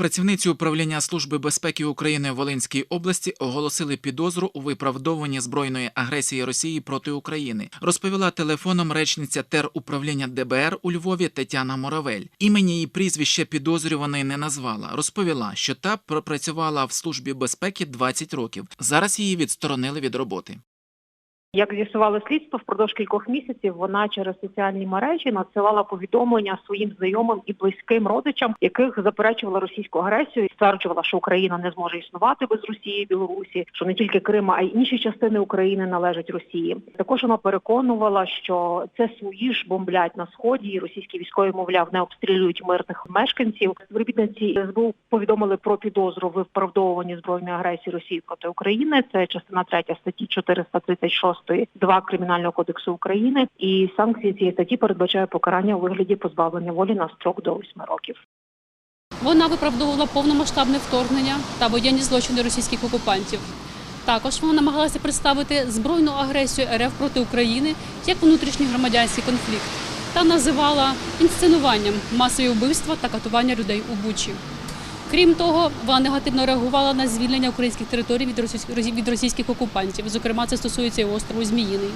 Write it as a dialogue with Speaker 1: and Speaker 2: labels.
Speaker 1: Працівниці управління Служби безпеки України в Волинській області оголосили підозру у виправдовуванні збройної агресії Росії проти України. Розповіла телефоном речниця теруправління ДБР у Львові Тетяна Моравель. Імені і прізвище підозрюваної не назвала. Розповіла, що та пропрацювала в службі безпеки 20 років. Зараз її відсторонили від роботи.
Speaker 2: Як з'ясувало слідство, впродовж кількох місяців вона через соціальні мережі надсилала повідомлення своїм знайомим і близьким родичам, яких заперечувала російську агресію, і стверджувала, що Україна не зможе існувати без Росії Білорусі, що не тільки Крим, а й інші частини України належать Росії. Також вона переконувала, що це свої ж бомблять на сході. і Російські військові, мовляв, не обстрілюють мирних мешканців. Співробітниці СБУ повідомили про підозру в виправдовуванні збройної агресії Росії проти України. Це частина 3 статті 436 2 Кримінального кодексу України. І санкції цієї статті передбачає покарання у вигляді позбавлення волі на строк до 8 років.
Speaker 3: Вона виправдовувала повномасштабне вторгнення та воєнні злочини російських окупантів. Також вона намагалася представити збройну агресію РФ проти України як внутрішній громадянський конфлікт та називала інсценуванням масові вбивства та катування людей у Бучі. Крім того, вона негативно реагувала на звільнення українських територій від російських, окупантів. Зокрема, це стосується і острову Зміїний.